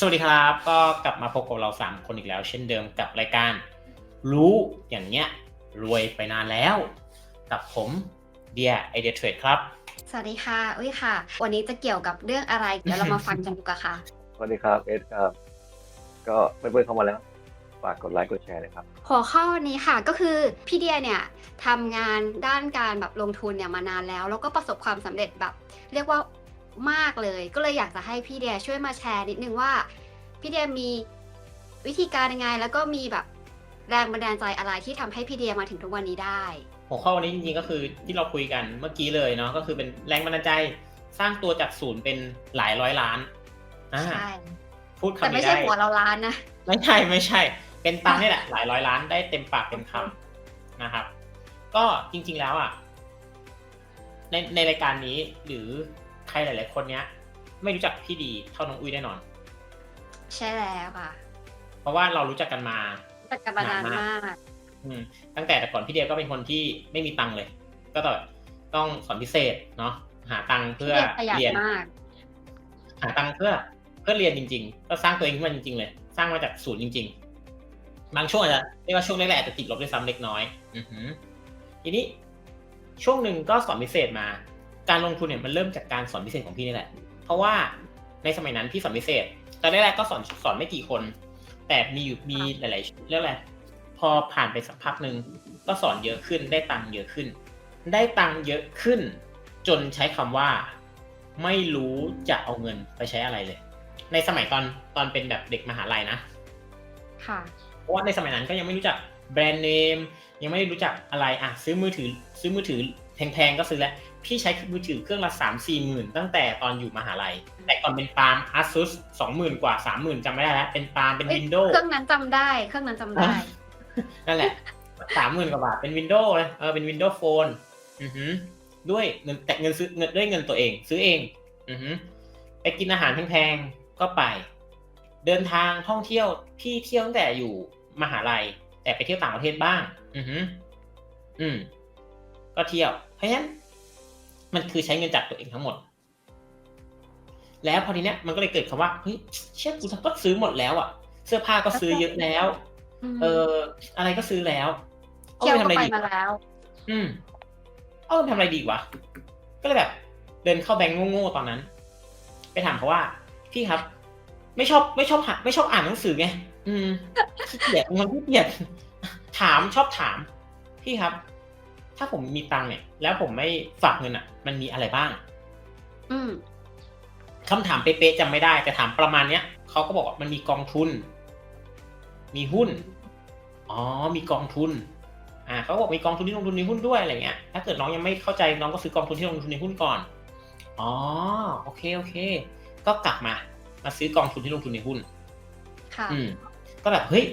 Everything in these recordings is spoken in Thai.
สวัสดีครับ ก็กลับมาพบกับเราสามคนอีกแล้ว เช่นเดิมกับรายการ รู้อย่างเงี้ยรวยไปนานแล้ว กับผมเดียไอเดียเทรดครับ สวัสดีค่ะอุ้ยค่ะ วันนี้จะเกี่ยวกับเรื่องอะไร เดี๋ยวเรามาฟังกันดูกันค่ะ สวัสดีครับเอสครับ ก็เพื่อนๆเข้ามาแล้วฝากกดไลค์กดแชร์เลยครับหัวข้อวันนี้ค่ะก็คือพี่เดียเนี่ยทำงานด้านการแบบลงทุนเนี่ยมานานแล้ว แล้วก็ประสบความสำเร็จแบบ เรียกว่า มากเลย ก็เลยอยากจะให้พี่เดียช่วยมาแชร์นิดนึงว่า พี่เดียมีวิธีการยังไง แล้วก็มีแบบแรงบันดาลใจอะไรที่ทำให้พี่เดียมาถึงทุกวันนี้ได้ หัวข้อวันนี้จริงๆก็คือที่เราคุยกันเมื่อกี้เลยเนาะก็คือเป็นแรงบันดาลใจสร้างตัวจากศูนย์เป็นหลายร้อยล้านอ่าใช่พูดแต่คำไม่นี้ใช่ได้หัวเราล้านนะไม่ใช่ไม่ใช่ เป็นตังค์นี่แหละหลายร้อยล้านได้เต็มปากเต็มคำนะครับ ก็จริง ๆแล้วอะในในรายการนี้หรือ ใครหลาย ๆ คนเนี้ย ไม่รู้จักพี่ดีเท่าน้องอุ้ยแน่นอน ใช่แล้วค่ะเพราะว่าเรารู้จักกันมาแต่กันมานานมาก อืมตั้งแต่แต่ก่อนพี่เดียก็เป็นคนที่ไม่มีตังค์เลย ก็ต้องต้องสอนพิเศษเนาะหาตังค์พี่เพื่อเดียประหยัดเรียน มาก หาตังค์เพื่อเพื่อเรียนจริง ๆ ก็สร้างตัวเองขึ้นมาจริง ๆ เลย สร้างมาจากศูนย์จริง ๆ บางช่วงอาจจะเรียกว่าช่วงแรกๆอาจจะติดลบด้วยซ้ำเล็กน้อย อือหือทีนี้ช่วงหนึ่งก็สอนพิเศษมา การลงทุนเนี่ยมันเริ่มจากการสอนพิเศษของพี่นี่แหละ เพราะว่าในสมัยนั้นพี่สอนพิเศษตอนแรกๆก็สอนสอนไม่กี่คน แต่มีอยู่มีหลายๆเรื่องอะไรพอผ่านไปสักพักหนึ่งก็สอนเยอะขึ้นได้ตังค์เยอะขึ้น ได้ตังค์เยอะขึ้น จนใช้คำว่า ไม่รู้จะเอาเงินไปใช้อะไรเลย ในสมัยตอนตอนเป็นแบบเด็กมหาลัยนะ ค่ะเพราะว่าในสมัยนั้นก็ยังไม่รู้จักแบรนด์เนมยังไม่ได้รู้จักอะไรอะซื้อมือถือซื้อมือถือแพงๆก็ซื้อแล้ว พี่ใช้มือถือเครื่องละสามสี่หมื่นตั้งแต่ตอนอยู่มหาลัย แต่ก่อนเป็นปาล์ม Asus สองหมื่นกว่าสามหมื่นจำไม่ได้แล้วเป็นปาล์มเป็นเอ้ยวินโดว์เครื่องนั้นจำได้ เครื่องนั้นจำได้ นั่นแหละสามหมื่นกว่าบาทเป็นวินโดว์เลยเออเป็นวินโดว์โฟนอือหือด้วยเงินแต่เงินซื้อเงินด้วยเงินตัวเอง ซื้อเอง อือหือไปกินอาหารแพงๆก็ไป เดินทางท่องเที่ยวพี่เที่ยวตั้งแต่อยู่มหาลัย แต่ไปเที่ยวต่างประเทศบ้าง อือหืออืมก็เที่ยวเพราะฉะนั้น มันคือใช้เงินจากตัวเองทั้งหมด แล้วพอทีเนี้ยมันก็เลยเกิดคำว่าเฮ้ยเชื่อกูก็ซื้อหมดแล้วอะ เสื้อผ้าก็ซื้อเยอะแล้ว เอออะไรก็ซื้อแล้ว เอาเที่ยวไปทำก็อะไรไปดีมาแล้ว อืม เอาไปทำอะไรดีวะ ก็เลยแบบ เดินเข้าแบงก์โง่ๆตอนนั้น ไปถามเขาว่า พี่ครับ ไม่ชอบไม่ชอบหาไม่ชอบอ่านหนังสือไง อืมขี้เกียจมันขี้เกียจถามชอบถาม พี่ครับ ถ้าผมมีตังค์เนี่ย แล้วผมไม่ฝากเงินอะ มันมีอะไรบ้าง อืมคำถามเป๊ะๆจำไม่ได้แต่ถามประมาณเนี้ยเขาก็บอกว่ามันมีกองทุน มีหุ้น อ๋อ มีกองทุน อ่าเขาบอกมีกองทุนที่ลงทุนในหุ้นด้วยอะไรเงี้ย ถ้าเกิดน้องยังไม่เข้าใจน้องก็ซื้อกองทุนที่ลงทุนในหุ้นก่อน อ๋อ โอเคโอเค ก็กลับมา มาซื้อกองทุนที่ลงทุนในหุ้น ค่ะ อืม ก็แบบเฮ้ย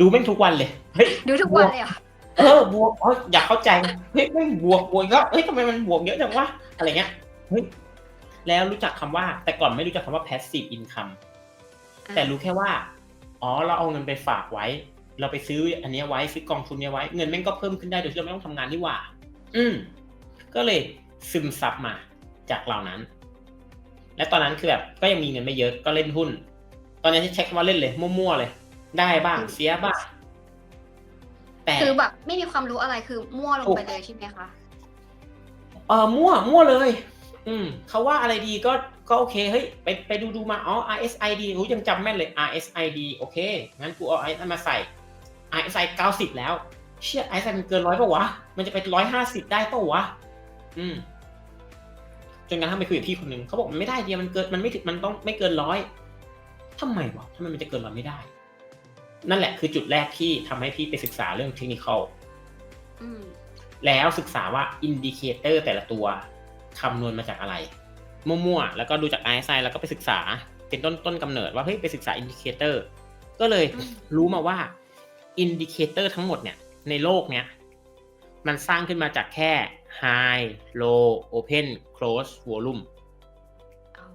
ดูแม่งทุกวันเลย เฮ้ย ดูทุกวันเลยเหรอเออบวกเอออยากเข้าใจเฮ้ยไม่บวกบวกอีกแล้วเฮ้ยทำไมมันบวกเยอะจังวะอะไรเงี้ยเฮ้ยแล้วรู้จักคำว่า แต่ก่อนไม่รู้จักคำว่า passive income แต่รู้แค่ว่า อ๋อ เราเอาเงินไปฝากไว้ เราไปซื้ออันเนี้ยไว้ซื้อกองทุนเนี้ยไว้ เงินแม่งก็เพิ่มขึ้นได้โดยที่เราไม่ต้องทำงานนี่หว่า อืม ก็เลยซึมซับมาจากเหล่านั้น และตอนนั้นคือแบบก็ยังมีเงินไม่เยอะก็เล่นหุ้น ตอนนี้ใช้คำว่าเล่นเลยมั่วๆเลย ได้บ้างเสียบ้าง แต่คือแบบไม่มีความรู้อะไรคือมั่วลงไปเลยใช่ไหมคะ เออมั่วมั่วเลย อืมเขาว่าอะไรดีก็ก็โอเคเฮ้ยไปไปดูดูมาอ๋อ RSID รู้ยังจำแม่นเลย RSID โอเคงั้นกูเอา RSI มาใส่ RSI 90 แล้ว เชื่อ RSI มันเกินร้อยปะวะ มันจะไปร้อยห้าสิบได้ปะวะ อืมจนกระทั่งไปคุยกับพี่คนหนึ่งเขาบอกมันไม่ได้เดียวมันเกินมันไม่ถึงมันต้องไม่เกินร้อยทำไมวะทำไมมันจะเกินร้อยไม่ได้ นั่นแหละคือจุดแรกที่ทำให้พี่ไปศึกษาเรื่องเทคนิคอืมแล้วศึกษาว่าอินดิเคเตอร์แต่ละตัวคำนวณมาจากอะไร มั่วๆ แล้วก็ดูจาก RSI แล้วก็ไปศึกษาเป็นต้นต้นกำเนิดว่าเฮ้ยไปศึกษาอินดิเคเตอร์ก็เลยอืมรู้มาว่าอินดิเคเตอร์ทั้งหมดเนี่ยในโลกเนี้ยมันสร้างขึ้นมาจากแค่ high low open close volume อ๋อ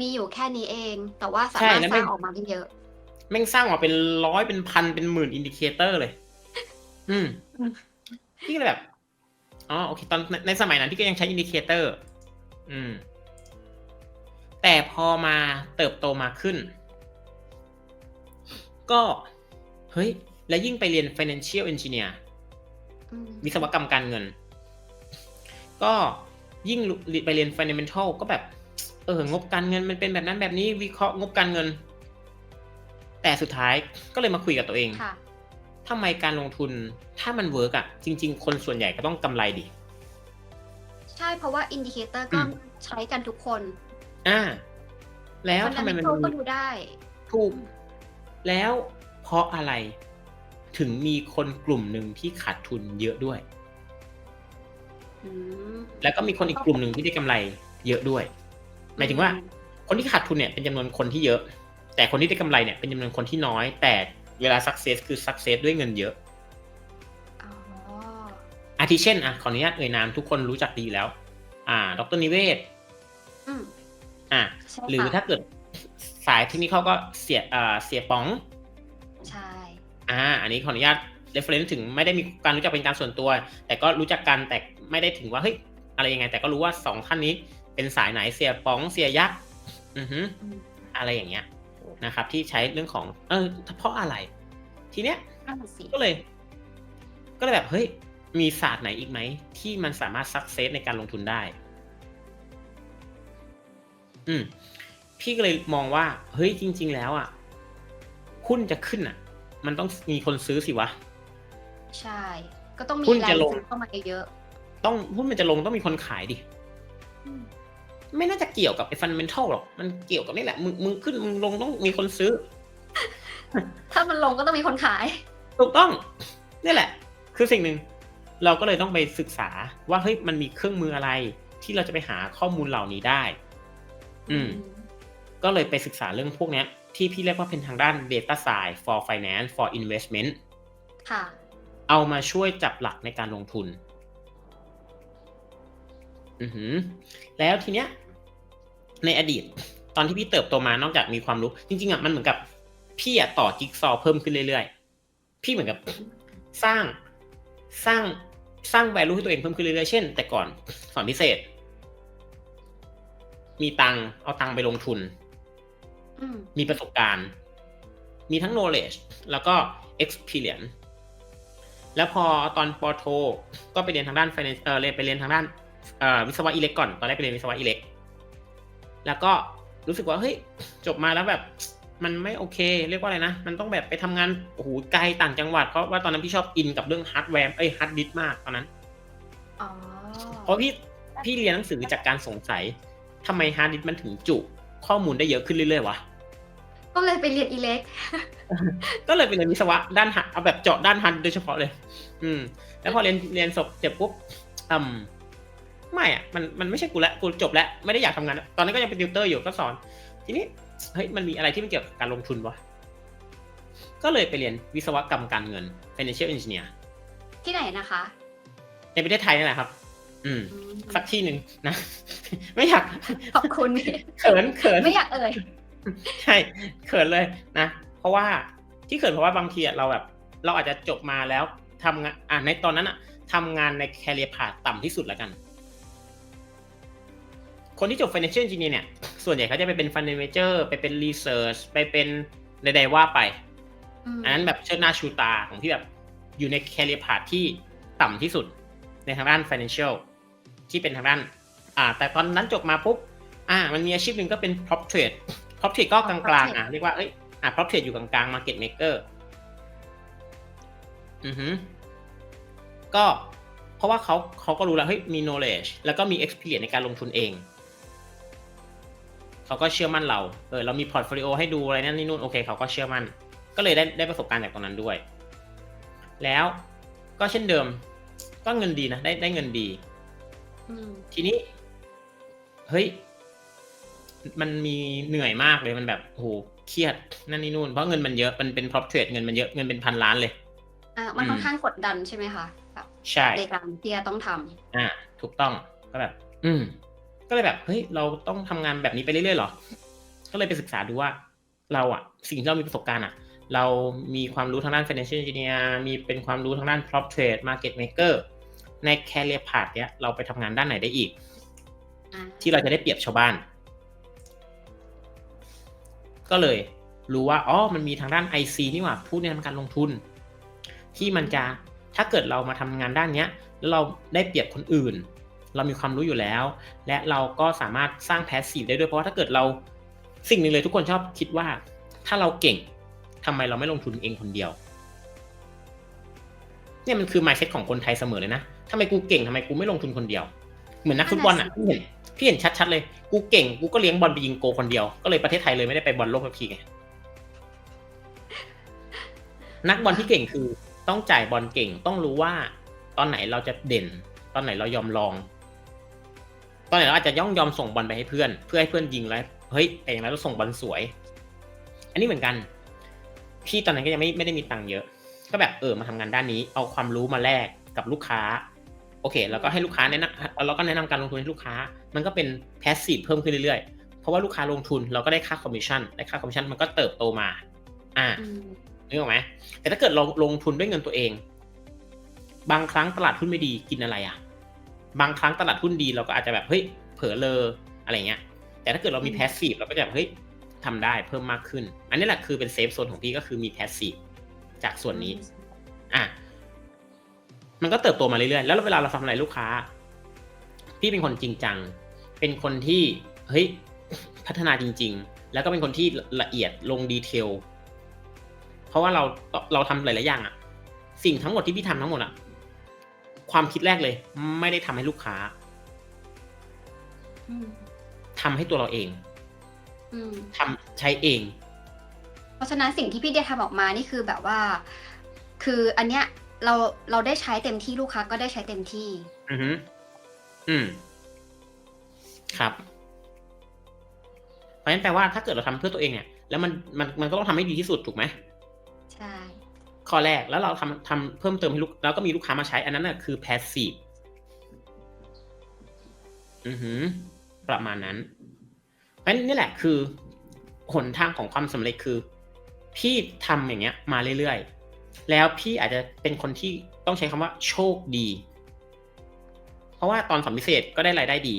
มีอยู่แค่นี้เอง แต่ว่าสาใช่มารถแล้วสไม่ร้างออกมาได้เยอะ แม่งสร้างออกมาเป็นร้อยเป็นพันเป็นหมื่นอินดิเคเตอร์เลย อืมอืมพี่ก็เลยแบบอ๋อโอเคตอนในในสมัยนั้นพี่ก็ยังใช้อินดิเคเตอร์ อืม แต่พอมาเติบโตมาขึ้น ก็เฮ้ย แล้วยิ่งไปเรียน financial engineer อืมวิศวกรรมการเงิน ก็ยิ่งไปเรียน fundamental ก็แบบ เออ งบการเงินมันเป็นแบบนั้นแบบนี้วิเคราะห์งบการเงิน แต่สุดท้ายก็เลยมาคุยกับตัวเองค่ะทำไมการลงทุนถ้ามันเวิร์กอะ จริง ๆ คนส่วนใหญ่ก็ต้องกำไรดิ ใช่เพราะว่าอินดิเคเตอร์ก็อืมใช้กันทุกคน อ่า แล้วทำไมมัน Fundamental ก็ดูได้ ถูก แล้วเพราะอะไรถึงมีคนกลุ่มหนึ่งที่ขาดทุนเยอะด้วยอืมแล้วก็มีคนอีกกลุ่มหนึ่งที่ได้กำไรเยอะด้วย หมายถึงว่า คนที่ขาดทุนเนี่ยเป็นจำนวนคนที่เยอะ แต่คนที่ได้กำไรเนี่ยเป็นจำนวนคนที่น้อย แต่เวลา success คือ success ด้วยเงินเยอะอ๋ออาทิเช่นอะขออนุญาตเอ่ยนามทุกคนรู้จักดีอยู่แล้ว อ่า ดรนิเวศน์อืมอ่าใช่หรือค่ะถ้าเกิดสายเทคนิคก็เสียอ่าเสียป๋อง ใช่ อ่า อันนี้ขออนุญาต reference ถึงไม่ได้มีการรู้จักเป็นการส่วนตัว แต่ก็รู้จักกันแต่ไม่ได้ถึงว่าเฮ้ยอะไรยังไง แต่ก็รู้ว่าสองท่านนี้เป็นสายไหนเสียป๋องเสียยักษ์ อือฮึอืมอะไรอย่างเงี้ย นะครับ ที่ใช้เรื่องของ เออเพราะอะไร ทีเนี้ยนั่นนะสิก็เลย ก็เลยแบบเฮ้ยมีศาสตร์ไหนอีกไหม ที่มันสามารถ success ในการลงทุนได้ อืม พี่ก็เลยมองว่า เฮ้ยจริง ๆ แล้วอะหุ้นจะขึ้นอะ มันต้องมีคนซื้อสิวะ ใช่ ก็ต้องมีหุ้นแรจะงลงซื้อเข้ามาเยอะ ต้องหุ้นมันจะลงต้องมีคนขายดิๆอืม ไม่น่าจะเกี่ยวกับไอ้ฟันเมนทัลหรอก มันเกี่ยวกับนี่แหละ มึงมึงขึ้นมึงลงต้องมีคนซื้อ ถ้ามันลงก็ต้องมีคนขาย ถูกต้องนี่แหละ คือสิ่งหนึ่ง เราก็เลยต้องไปศึกษาว่าเฮ้ยมันมีเครื่องมืออะไร ที่เราจะไปหาข้อมูลเหล่านี้ได้ อืม ก็เลยไปศึกษาเรื่องพวกเนี้ยที่พี่เรียกว่าเป็นทางด้าน data science for finance for investment ค่ะ เอามาช่วยจับหลักในการลงทุน อือหือ แล้วทีเนี้ย ในอดีต ตอนที่พี่เติบโตมานอกจากมีความรู้ จริงๆอะมันเหมือนกับพี่อะต่อจิ๊กซอว์เพิ่มขึ้นเรื่อยๆ พี่เหมือนกับสร้างสร้างสร้าง value ให้ตัวเองเพิ่มขึ้นเรื่อยๆ เช่น แต่ก่อนสอนพิเศษ มีตังค์เอาตังค์ไปลงทุนอืมมีประสบการณ์ มีทั้ง knowledge แล้วก็ experience แล้วพอตอนปอโท ก็ไปเรียนทางด้าน finance เออเรียนไปเรียนทางด้านเอ่อวิศวะอิเล็กก่อน ตอนแรกไปเรียนวิศวะอิเล็ก แล้วก็รู้สึกว่าเฮ้ยจบมาแล้วแบบมันไม่โอเค เรียกว่าอะไรนะ มันต้องแบบไปทำงานโอ้โหไกลต่างจังหวัดเพราะว่าตอนนั้นพี่ชอบอินกับเรื่องฮาร์ดแวร์เอ้ยฮาร์ดดิสมากตอนนั้นอ๋อเพราะพี่พี่เรียนหนังสือจากการสงสัยทำไมฮาร์ดดิสมันถึงจุ ข้อมูลได้เยอะขึ้นเรื่อยๆวะก็เลยไปเรียนอิเล็กก็เลยไปเรียนวิศวะด้านหัดเอาแบบเจาะด้านฮันโดยเฉพาะเลย อืม แล้วพอเรียนเรียนจบเสร็จปุ๊บอืม ไม่อะมันมันไม่ใช่กูแล้วกูจบแล้วไม่ได้อยากทำงานแล้วตอนนั้นก็ยังเป็นติวเตอร์อยู่ก็สอน ทีนี้เฮ้ยมันมีอะไรที่มันเกี่ยวกับการลงทุนวะก็เลยไปเรียนวิศวกรรมการเงิน financial engineer ที่ไหนนะคะ ในประเทศไทยนี่แหละครับอืมอืม สักที่หนึ่งนะ ไม่อยากขอบคุณเขินเขินไม่อยากเอ่ยใช่เขินเลยนะ เพราะว่าที่เขินเพราะว่าบางทีอะเราแบบ เราอาจจะจบมาแล้วทำงานอ่าในตอนนั้นอะทำงานในแคเรียพาต่ำที่สุดแล้วกัน คนที่จบ financial engineer เนี่ย ส่วนใหญ่เขาจะไปเป็น fund manager ไปเป็น research ไปเป็นใดๆว่าไปมอันนั้นแบบเชิดหน้าชูตาของที่แบบอยู่ในแคเรียพาที่ต่ำที่สุดในทางด้าน financial ที่เป็นทางด้าน อ่า แต่ตอนนั้นจบมาปุ๊บ อ่า มันมีอาชีพหนึ่งก็เป็น prop trade prop trade ก็กลางๆ อะ เรียกว่า เอ้ย อ่า prop trade อยู่กลางๆ market maker อือฮึก็เพราะว่าเขาเขาก็รู้แล้ว เฮ้ย มี knowledge แล้วก็มี experience ในการลงทุนเอง เขาก็เชื่อมั่นเรา เออเรามีพอร์ตโฟลิโอให้ดูอะไรนั่นนี่นู่นโอเคเขาก็เชื่อมั่น ก็เลยได้ได้ประสบการณ์จากตรงนั้นด้วย แล้วก็เช่นเดิม ก็เงินดีนะได้ได้เงินดีอืมทีนี้ เฮ้ย มันมีเหนื่อยมากเลยมันแบบโอ้โหเครียดนั่นนี่นู่นเพราะเงินมันเยอะมันเป็น prop trade เงินมันเยอะเงินเป็นพันล้านเลย อะมันค่อนอืมข้างกดดันใช่ไหมคะแบบใช่ในการที่จะต้องทำอ่า ถูกต้องก็แบบ อืม ก็เลยแบบเฮ้ยเราต้องทำงานแบบนี้ไปเรื่อยๆหรอ ก็เลยไปศึกษาดูว่าเราอะสิ่งที่เรามีประสบการณ์อะเรามีความรู้ทางด้าน financial engineer มีเป็นความรู้ทางด้าน prop trade market maker ใน career path เนี้ยเราไปทำงานด้านไหนได้อีกอ่าที่เราจะได้เปรียบชาวบ้าน ก็เลยรู้ว่าอ๋อมันมีทางด้าน IC นี่หว่าผู้แนะนำการลงทุน ที่มันจะถ้าเกิดเรามาทำงานด้านเนี้ย แล้วเราได้เปรียบคนอื่น เรามีความรู้อยู่แล้ว และเราก็สามารถสร้างแพสซีฟได้ด้วยเพราะว่าถ้าเกิดเราสิ่งหนึ่งเลยทุกคนชอบคิดว่า ถ้าเราเก่งทำไมเราไม่ลงทุนเองคนเดียวเนี่ยมันคือ mindset ของคนไทยเสมอเลยนะทำไมกูเก่งทำไมกูไม่ลงทุนคนเดียว เหมือนนักฟุตบอลอะพี่เห็นพี่เห็นชัดๆเลย กูเก่ง กูก็เลี้ยงบอลไปยิงโกคนเดียว ก็เลยประเทศไทยเลยไม่ได้ไปบอลโลกสักทีไง นักบอลที่เก่งคือต้องจ่ายบอลเก่ง ต้องรู้ว่า ตอนไหนเราจะเด่น ตอนไหนเรายอมลอง ตอนไหนเราอาจจะย่องยอมส่งบอลไปให้เพื่อน เพื่อให้เพื่อนยิงแล้วเฮ้ยแต่อย่างนั้นเราส่งบอลสวย อันนี้เหมือนกัน พี่ตอนนั้นก็ยังไม่ไม่ได้มีตังค์เยอะ ก็แบบเออมาทำงานด้านนี้ เอาความรู้มาแลกกับลูกค้า โอเค แล้วก็ให้ลูกค้าแนะนำเราก็แนะนำการลงทุนให้ลูกค้า มันก็เป็นแพสซีฟเพิ่มขึ้นเรื่อยๆ เพราะว่าลูกค้าลงทุนเราก็ได้ค่าคอมมิชชั่นได้ค่าคอมมิชชั่นมันก็เติบโตมา อ่าอืมนึกออกไหมแต่ถ้าเกิดเราลงทุนด้วยเงินตัวเอง บางครั้งตลาดหุ้นไม่ดีกินอะไรอะ บางครั้งตลาดหุ้นดีเราก็อาจจะแบบเฮ้ยเผลอเลออะไรเงี้ย แต่ถ้าเกิดเรามีแพสซีฟเราก็จะแบบเฮ้ยทำได้เพิ่มมากขึ้น อันนี้แหละคือเป็นเซฟโซนของพี่ก็คือมีแพสซีฟจากส่วนนี้ อะ มันก็เติบโตมาเรื่อยๆ แล้วเวลาเราทำอะไรลูกค้า พี่เป็นคนจริงจัง เป็นคนที่เฮ้ยพัฒนาจริง ๆ แล้วก็เป็นคนที่ละเอียดลงดีเทล เพราะว่าเราเราทำหลายๆอย่างอะสิ่งทั้งหมดที่พี่ทำทั้งหมดอะ ความคิดแรกเลย ไม่ได้ทำให้ลูกค้าอืมทำให้ตัวเราเองอืมทำใช้เอง เพราะฉะนั้นสิ่งที่พี่เดียทำออกมานี่คือแบบว่า คืออันเนี้ยเราเราได้ใช้เต็มที่ลูกค้าก็ได้ใช้เต็มที่ อือฮึอืม ครับเพราะฉะนั้นแปลว่าถ้าเกิดเราทำเพื่อตัวเองเนี่ย แล้วมันมันมันก็ต้องทำให้ดีที่สุดถูกไหมใช่ ข้อแรกแล้วเราทำทำเพิ่มเติมให้ลูกแล้วก็มีลูกค้ามาใช้ อันนั้นน่ะคือ passive อือหือ ประมาณนั้นเพราะฉะนั้นนี่แหละคือหนทางของความสำเร็จคือ พี่ทำอย่างเงี้ย มาเรื่อยๆ แล้วพี่อาจจะเป็นคนที่ต้องใช้คำว่า โชคดี เพราะว่าตอนสอนพิเศษก็ได้รายได้ดี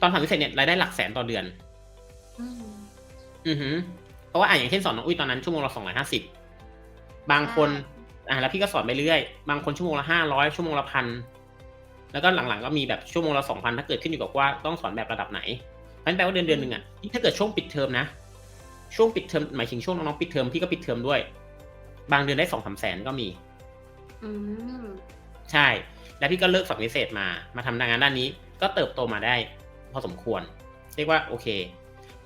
ตอนสอนพิเศษเนี่ยรายได้หลักแสนต่อเดือน อืมอือหือ เพราะว่าอะอย่างเช่นสอนน้องอุ้ยตอนนั้นชั่วโมงละสองร้อยห้าสิบ บางคนอ่าแล้วพี่ก็สอนไปเรื่อย บางคนชั่วโมงละห้าร้อยชั่วโมงละพันแล้วก็หลังๆก็มีแบบชั่วโมงละสองพันถ้าเกิดขึ้นอยู่กับว่าต้องสอนแบบระดับไหนมันแปลว่าเดือนเดือนหนึ่งอะถ้าเกิดช่วงปิดเทอมนะ ช่วงปิดเทอมหมายถึงช่วงน้องๆปิดเทอมพี่ก็ปิดเทอมด้วย บางเดือนได้สองสามแสนก็มี อืมใช่ แล้วพี่ก็เลิกสอนพิเศษมา มาทำงานด้านนี้ ก็เติบโตมาได้พอสมควร เรียกว่าโอเค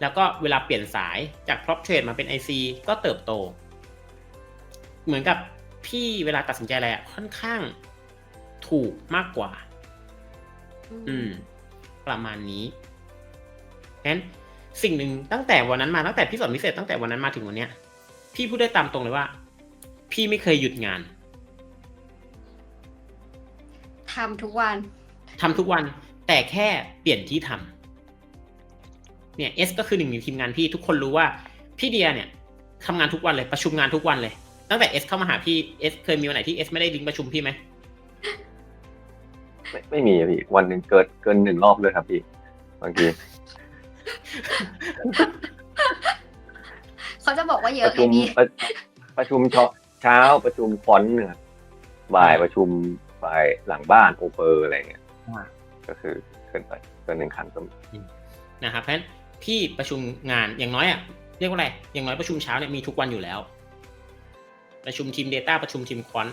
แล้วก็เวลาเปลี่ยนสายจาก prop trade มาเป็น IC ก็เติบโต เหมือนกับพี่เวลาตัดสินใจอะไรอะค่อนข้างถูกมากกว่า อืม ประมาณนี้งั้นสิ่งหนึ่งตั้งแต่วันนั้นมาตั้งแต่พี่สอนพิเศษตั้งแต่วันนั้นมาถึงวันเนี้ย พี่พูดได้ตามตรงเลยว่า พี่ไม่เคยหยุดงานทำทุกวันทำทุกวัน แต่แค่เปลี่ยนที่ทำเนี่ยเอสก็คือหนึ่งในทีมงานพี่ทุกคนรู้ว่าพี่เดียเนี่ยทำงานทุกวันเลยประชุมงานทุกวันเลย ตั้งแต่เอสเข้ามาหาพี่เอสเคยมีวันไหนที่เอสไม่ได้ลิงก์ประชุมพี่ไหมไม่ไม่มีอะพี่ วันหนึ่งเกินเกินหนึ่งรอบเลยครับพี่บางทีเขาจะบอกว่าเยปอะระไงชุมพี่ ประประชุมเช้าเช้าประชุมฟอนต์เนี่ยครับบ่ายประชุมบ่ายหลังบ้านโอเปอร์อะไรเงี้ยอ่า ก็คือเกินไปเกินหนึ่งครั้งก็มีนะครับเพราะฉะนั้นพี่ประชุมงานอย่างน้อยอะเรียกว่าอะไรอย่างน้อยประชุมเช้าเนี่ยมีทุกวันอยู่แล้ว ประชุมทีม Data ประชุมทีมควอน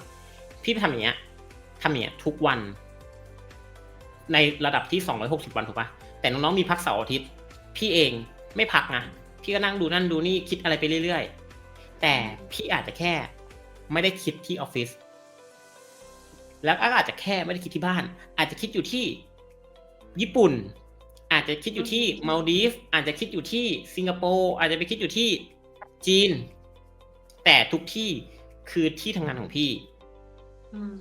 พี่ทำอย่างเงี้ยทำอย่างเงี้ยทุกวัน ในระดับที่ 260 วันถูกปะแต่น้องๆมีพักเสาร์อาทิตย์ พี่เองไม่พักนะพี่ก็นั่งดูนั่นดูนี่คิดอะไรไปเรื่อยๆ แต่พี่อาจจะแค่ไม่ได้คิดที่ออฟฟิศแล้วก็อาจจะแค่ไม่ได้คิดที่บ้าน อาจจะคิดอยู่ที่ญี่ปุ่น อาจจะคิดอยู่ที่มาลดีฟอาจจะคิดอยู่ที่สิงคโปร์อาจจะไปคิดอยู่ที่จีน แต่ทุกที่ คือที่ทำงานของพี่อืม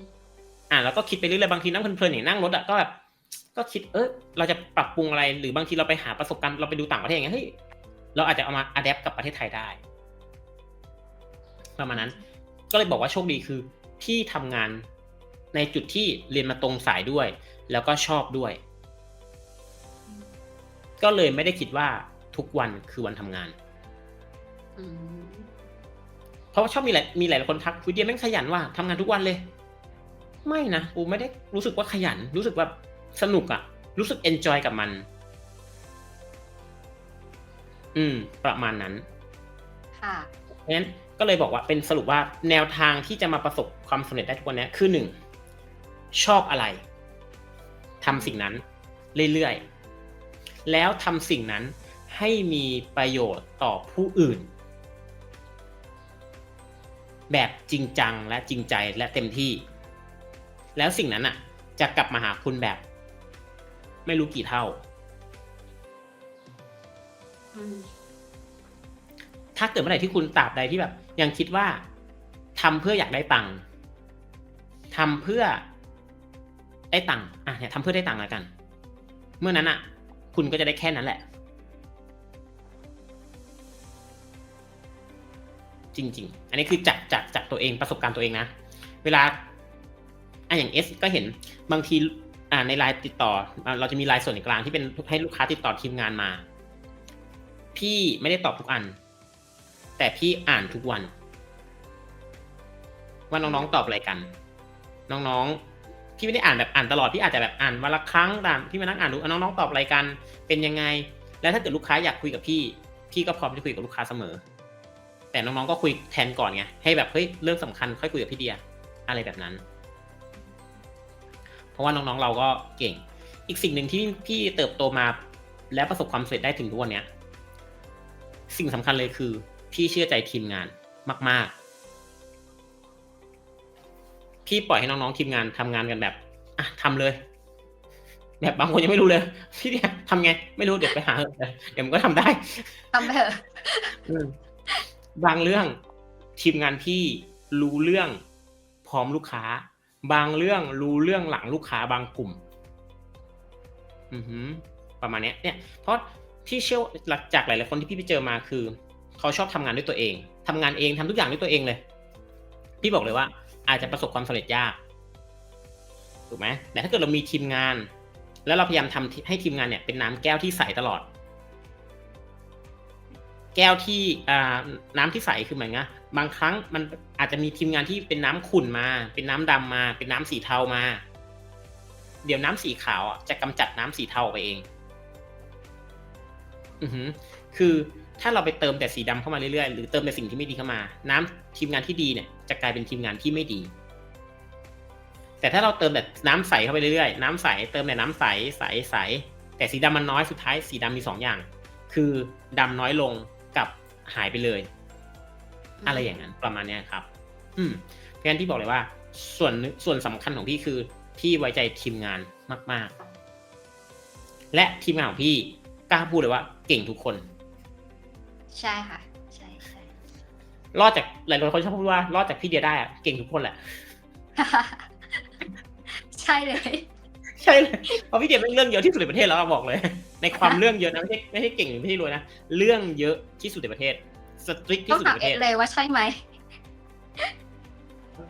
อ่าแล้วก็คิดไปเรื่อยๆบางทีนั่งเพลินๆอย่างนั่งรถอะก็แบบก็คิดเออเราจะปรับปรุงอะไรหรือบางทีเราไปหาประสบการณ์เราไปดูต่างประเทศอย่างเงี้ยเฮ้ยเราอาจจะเอามาอัดแอปกับประเทศไทยได้ประมาณนั้น ก็เลยบอกว่าโชคดีคือพี่ทำงานในจุดที่เรียนมาตรงสายด้วย แล้วก็ชอบด้วย ก็เลยไม่ได้คิดว่าทุกวันคือวันทำงานอืม เพราะว่าชอบมีหลายมีหลายคนทักวิเดียแม่งขยันว่ะทำงานทุกวันเลย ไม่นะกูไม่ได้รู้สึกว่าขยัน รู้สึกแบบสนุกอะรู้สึกเอนจอยกับมัน อืม ประมาณนั้นค่ะเพราะฉะนั้นก็เลยบอกว่าเป็นสรุปว่าแนวทางที่จะมาประสบความสำเร็จได้ทุกวันนี้คือหนึ่งชอบอะไรทำสิ่งนั้นเรื่อยๆแล้วทำสิ่งนั้นให้มีประโยชน์ต่อผู้อื่น แบบจริงจังและจริงใจและเต็มที่ แล้วสิ่งนั้นอะ จะกลับมาหาคุณแบบ ไม่รู้กี่เท่า ถ้าเกิดเมื่อไหร่ที่คุณตราบใดที่แบบ ยังคิดว่าทำเพื่ออยากได้ตังค์ทำเพื่อได้ตังค์อะเนี่ยทำเพื่อได้ตังค์แล้วกัน เมื่อนั้นอะ คุณก็จะได้แค่นั้นแหละ จริง ๆ อันนี้คือจากจากจากตัวเองประสบการณ์ตัวเองนะ เวลาอะอย่างเอสก็เห็นบางทีอ่าในไลน์ติดต่อ เราจะมีไลน์ส่วนกลางที่เป็นให้ลูกค้าติดต่อทีมงานมา พี่ไม่ได้ตอบทุกอัน แต่พี่อ่านทุกวัน ว่าน้องๆตอบอะไรกัน น้องๆพี่ไม่ได้อ่านแบบอ่านตลอดพี่อาจจะแบบอ่านวันละครั้งตามพี่มานั่งอ่านดูน้องๆตอบอะไรกันเป็นยังไง แล้วถ้าเกิดลูกค้าอยากคุยกับพี่ พี่ก็พร้อมจะคุยกับลูกค้าเสมอ แต่น้องๆก็คุยแทนก่อนไงให้แบบเฮ้ยเรื่องสำคัญค่อยคุยกับพี่เดีย อะไรแบบนั้น เพราะว่าน้องๆเราก็เก่ง อีกสิ่งหนึ่งที่พี่เติบโตมาและประสบความสำเร็จได้ถึงทุกวันเนี้ยสิ่งสำคัญเลยคือ พี่เชื่อใจทีมงานมาก ๆ พี่ปล่อยให้น้องๆทีมงานทำงานกันแบบอะทำเลย แบบบางคนยังไม่รู้เลย พี่เนี่ยทำไง ไม่รู้เดี๋ยวไปหาเถอะเดี๋ยวมันก็ทำได้ทำไปเถอะอืม บางเรื่องทีมงานพี่รู้เรื่องพร้อมลูกค้า บางเรื่องรู้เรื่องหลังลูกค้าบางกลุ่ม อือหือ ประมาณนี้เนี่ย เพราะพี่เชื่อหลักจากหลายๆคนที่พี่ไปเจอมาคือ เขาชอบทำงานด้วยตัวเองทำงานเองทำทุกอย่างด้วยตัวเองเลย พี่บอกเลยว่า อาจจะประสบความสำเร็จยากถูกไหมแต่ถ้าเกิดเรามีทีมงาน แล้วเราพยายามทำให้ทีมงานเนี่ยเป็นน้ำแก้วที่ใสตลอด แก้วที่น้ำที่ใสคือเหมือนไงบางครั้งมันอาจจะมีทีมงานที่เป็นน้ำขุ่นมา เป็นน้ำดำมา เป็นน้ำสีเทามา เดี๋ยวน้ำสีขาวจะกำจัดน้ำสีเทาออกไปเอง อือหือ คือถ้าเราไปเติมแต่สีดำเข้ามาเรื่อยๆ หรือเติมแต่สิ่งที่ไม่ดีเข้ามา น้ำทีมงานที่ดีเนี่ย จะกลายเป็นทีมงานที่ไม่ดี แต่ถ้าเราเติมแต่น้ำใสเข้าไปเรื่อยๆ น้ำใส เติมแต่น้ำใส ใสใส แต่สีดำมันน้อย สุดท้ายสีดำมีสองอย่าง คือดำน้อยลง หายไปเลย อะไรอย่างนั้นประมาณเนี้ยครับ อืมเพราะฉะนั้นที่บอกเลยว่า ส่วนส่วนสำคัญของพี่คือพี่ไว้ใจทีมงานมาก ๆ และทีมงานของพี่กล้าพูดเลยว่า เก่งทุกคน ใช่ค่ะ ใช่ใช่รอดจากหลายๆคนชอบพูดว่ารอดจากพี่เดียได้อะเก่งทุกคนแหละ ใช่เลย ใช่เลยเพราะพี่เดียเป็นเรื่องเยอะที่สุดในประเทศแล้วอะบอกเลย ในความเรื่องเยอะนะไม่ใช่ไม่ใช่เก่งหรือไม่ใช่รวยนะเรื่องเยอะที่สุดในประเทศสตริกที่ต้องสุดถาในมประเอเทสศเลยว่าใช่ไหม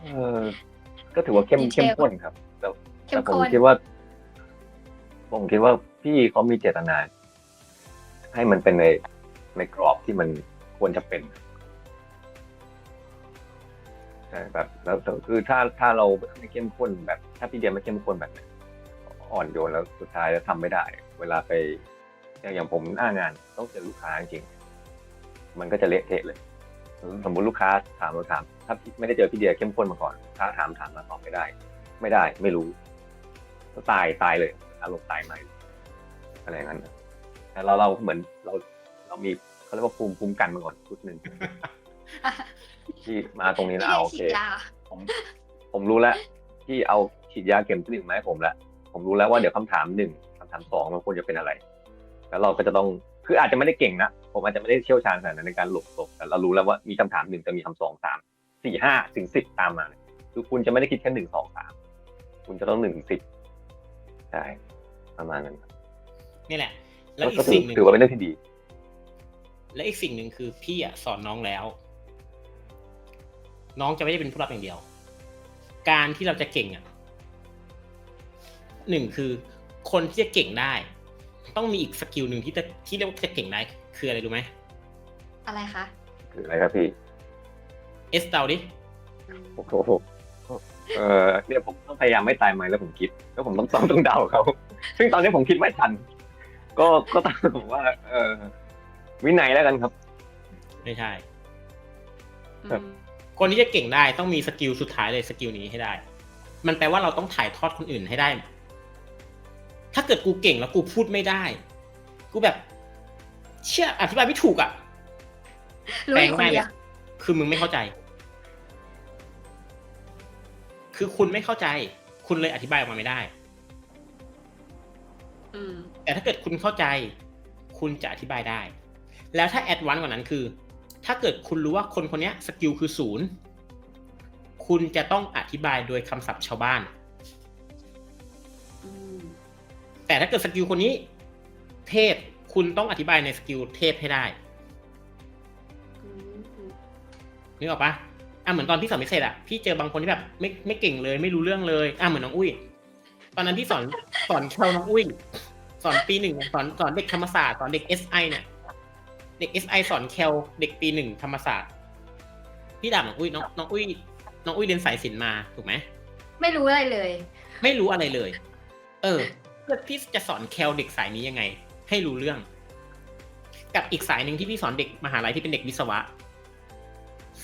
เออก็ถือว่าเข้มดีเทลเข้มข้นครับ แต่เข้แต่มผมข้นคิดว่า ผมคิดว่าพี่เขามีเจตนา ให้มันเป็นในในกรอบที่มันควรจะเป็นใช่แบบแล้วแต่คือถ้าถ้าเราไม่เข้มข้นแบบ ถ้าพี่เดียไม่เข้มข้นแบบเนี้ย อ่อนโยนแล้วสุดท้ายแล้วทำไม่ได้ เวลาไปอย่างอย่างผมหน้างานต้องเจอลูกค้าจริงๆมันก็จะเละเทะเลย สมมติลูกค้าถามเราถาม ถ้าไม่ได้เจอพี่เดียเข้มข้นมาก่อนถ้าถามถามมาตอบไม่ได้ ไม่ได้ไม่รู้ก็ตายตายเลยอารมณ์ตายใหม่อะไรอย่างนั้นนะแต่เราเราเหมือนเราเรามีเขาเรียกว่าภูมิภูมิกันมาก่อนชุดหนึ่งที่มาตรงนี้แล้วเอาโอเคฉีดยาผมผมรู้แล้วที่เอาฉีดยาเข็มที่หนึ่งมาให้ผมแล้ว ผมรู้แล้วว่าเดี๋ยวคำถามหนึ่งคำถามสองมันควรจะเป็นอะไร แล้วเราก็จะต้องคืออาจจะไม่ได้เก่งนะผมอาจจะไม่ได้เชี่ยวชาญขนาดนั้นในการหลบหลบแต่เรารู้แล้วว่ามีคำถามหนึ่งจะมีคำสองสามสี่ห้าถึงสิบตามมาคือคุณจะไม่ได้คิดแค่หนึ่งสองสามคุณจะต้องหนึ่งสิบใช่ประมาณนั้นครับนี่แหละ แล้วอีก็กถือสิ่งหนึ่งถือว่าเป็นเรื่องที่ดี และอีกสิ่งหนึ่งคือพี่อะสอนน้องแล้ว น้องจะไม่ได้เป็นผู้รับอย่างเดียว การที่เราจะเก่งอะ หนึ่งคือ คนที่จะเก่งได้ ต้องมีอีกสกิลหนึ่งที่จะที่เรียกว่าจะเก่งได้ คืออะไรรู้ไหมอะไรคะคืออะไรครับพี่เอสเดาดิโอ้โหเออเนี่ยผมต้องพยายามไม่ตายไหมแล้วผมคิด แล้วผมต้องต้องต้องเดาเขาซึ่งตอนนี้ผมคิดไม่ทัน ก็ก็ต้องบอกว่า เออวินัยแล้วกันครับ ไม่ใช่ครับอืมคนที่จะเก่งได้ต้องมีสกิลสุดท้ายเลยสกิลนี้ให้ได้ มันแปลว่าเราต้องถ่ายทอดคนอื่นให้ได้ ถ้าเกิดกูเก่งแล้วกูพูดไม่ได้ กูแบบ เชื่ออธิบายไม่ถูกอะรู้อยู่คนเดียวคือมึงไม่เข้าใจ คือคุณไม่เข้าใจ คุณเลยอธิบายออกมาไม่ได้อืมแต่ถ้าเกิดคุณเข้าใจ คุณจะอธิบายได้ แล้วถ้าแอดวานซ์กว่านั้นคือ ถ้าเกิดคุณรู้ว่าคนคนเนี้ยสกิลคือศูนย์ คุณจะต้องอธิบายโดยคำศัพท์ชาวบ้าน แต่ถ้าเกิดสกิลคนนี้ เทพคุณต้องอธิบายในสกิลเทพให้ได้อืมอืมนึกออกปะอะเหมือนตอนพี่สอนพิเศษอะพี่เจอบางคนที่แบบ ไม่ไม่เก่งเลย ไม่รู้เรื่องเลยอะเหมือนน้องอุ้ย ตอนนั้นพี่สอนสอนแคลน้องอุ้ย สอนปีหนึ่งสอนสอนเด็กธรรมศาสตร์สอนเด็ก SI เนี่ยเด็ก SI สอนแคลเด็กปีหนึ่งธรรมศาสตร์ พี่ดาบน้องอุ้ยน้องน้องอุ้ยน้องอุ้ยเรียนสายศิลป์มาถูกไหมไม่รู้อะไรเลย ไม่รู้อะไรเลย เออ แล้วพี่จะสอนแคลเด็กสายนี้ยังไง ให้รู้เรื่อง กับอีกสายหนึ่งที่พี่สอนเด็กมหาลัยที่เป็นเด็กวิศวะ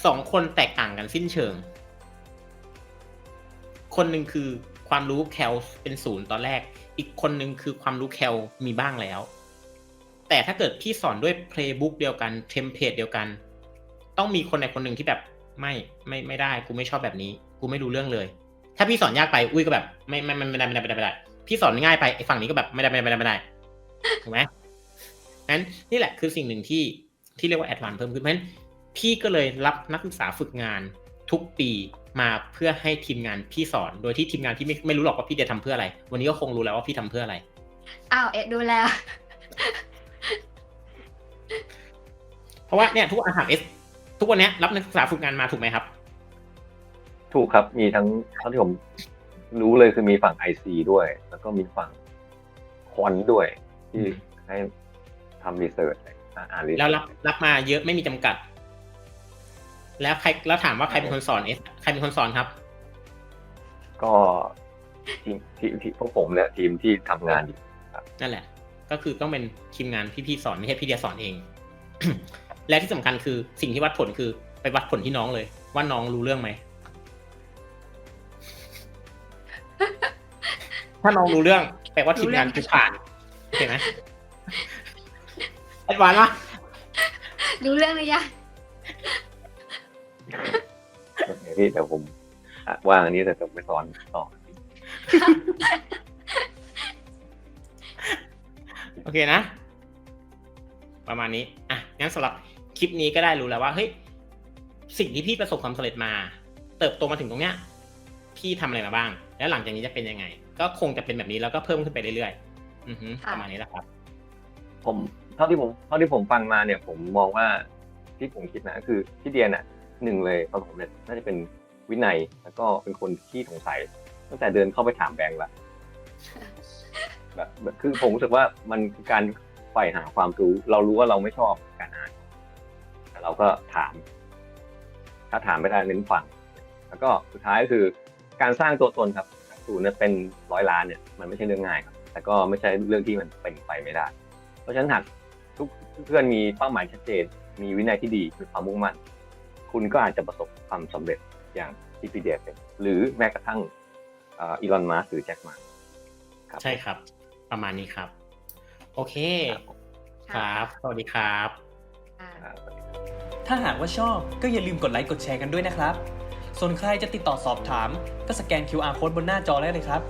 สองคนแตกต่างกันสิ้นเชิง คนหนึ่งคือความรู้แคลเป็นศูนย์ตอนแรก อีกคนหนึ่งคือความรู้แคลมีบ้างแล้ว แต่ถ้าเกิดพี่สอนด้วยเพลย์บุ๊กเดียวกันเทมเพลตเดียวกัน ต้องมีคนใดคนหนึ่งที่แบบไม่ไม่ไม่ได้กูไม่ชอบแบบนี้ กูไม่รู้เรื่องเลย ถ้าพี่สอนยากไปอุ้ยก็แบบ ไม่ไม่ไม่ไม่ได้ไม่ได้ไม่ได้ พี่สอนง่ายไปไอ้ฝั่งนี้ก็แบบไม่ได้ไม่ได้ไม่ได้ไม่ได้ถูกไหมนั้นนี่แหละคือสิ่งหนึ่งที่ที่เรียกว่าแอดวานเพิ่มขึ้นเพราะฉะนั้นพี่ก็เลยรับนักศึกษาฝึกงานทุกปีมาเพื่อให้ทีมงานพี่สอน โดยที่ทีมงานพี่ไม่ไม่รู้หรอกว่าพี่จะทำเพื่ออะไร วันนี้ก็คงรู้แล้วว่าพี่ทำเพื่ออะไร อ้าวเอ็ดดูแล้ว เพราะว่าเนี่ยทุกอาหารเอสทุกวันเนี้ยรับนักศึกษาฝึกงานมาถูกไหมครับ ถูกครับมีทั้งเท่าที่ผม รู้เลยคือมีฝั่งไอซีด้วย แล้วก็มีฝั่งคอนด้วย ที่ให้ทำรีเสิร์ชอ่านรีแล้วเสิรัร์บชรับมาเยอะไม่มีจำกัด แล้วใครแล้วถามว่าใครเป็นคนสอนเอสใครเป็นคนสอนครับ ก็ทีมทีมที่พวกผมเนี่ยทีมที่ทำงานอยู่นั่นแหละ ก็คือต้องเป็นทีมงานพี่ๆสอนไม่ใช่พี่เดียสอนเอง และที่สำคัญคือสิ่งที่วัดผลคือไปวัดผลที่น้องเลย ว่าน้องรู้เรื่องไหม ถ้าน้องรู้เรื่องแปลว่าทีมงานคือผ่านเห็นไหมแอดวานซ์วะรู้เรื่องหรือยังโอเคพี่เดี๋ยวผมอะว่างอันนี้แต่ผมไปสอนต่อโอเคนะ ประมาณนี้อะงั้นสำหรับคลิปนี้ก็ได้รู้แล้วว่าเฮ้ยสิ่งที่พี่ประสบความสำเร็จมา เติบโตมาถึงตรงเนี้ย พี่ทำอะไรมาบ้าง แล้วหลังจากนี้จะเป็นยังไง ก็คงจะเป็นแบบนี้แล้วก็เพิ่มขึ้นไปเรื่อยๆอือฮึค่ะ ประมาณนี้แหละครับ ผมเท่าที่ผมเท่าที่ผมฟังมาเนี่ยผมมองว่าที่ผมคิดนะคือพี่เดียน่ะหนึ่งเลยตอนผมเนี่ยน่าจะเป็นวินัยแล้วก็เป็นคนที่สงสัย ตั้งแต่เดินเข้าไปถามแบงค์ละแบบแบบคือผมรู้สึกว่ามันคือการใฝ่หาความรู้ เรารู้ว่าเราไม่ชอบการอ่านแต่เราก็ถาม ถ้าถามไม่ได้เน้นฟัง แล้วก็สุดท้ายก็คือการสร้างตัวตนครับ ศูนย์เนี่ยเป็นร้อยล้านเนี่ยมันไม่ใช่เรื่องง่ายครับแต่ก็ไม่ใช่เรื่องที่มันเป็นไปไม่ได้ เพราะฉะนั้นหากทุกเพื่อนมีเป้าหมายชัดเจน มีวินัยที่ดีมีความมุ่งมั่น คุณก็อาจจะประสบความสำเร็จอย่างที่พีเดียเป็นหรือแม้กระทั่งอีลอนมัสหรือแจ็คหมาครับใช่ครับ ประมาณนี้ครับ โอเค ครับผมครับสวัสดีครับอ่าอ่าถ้าหากว่าชอบก็อย่าลืมกดไลค์กดแชร์กันด้วยนะครับ ส่วนใครจะติดต่อสอบถาม ก็สแกน QR code บนหน้าจอได้เลยครับ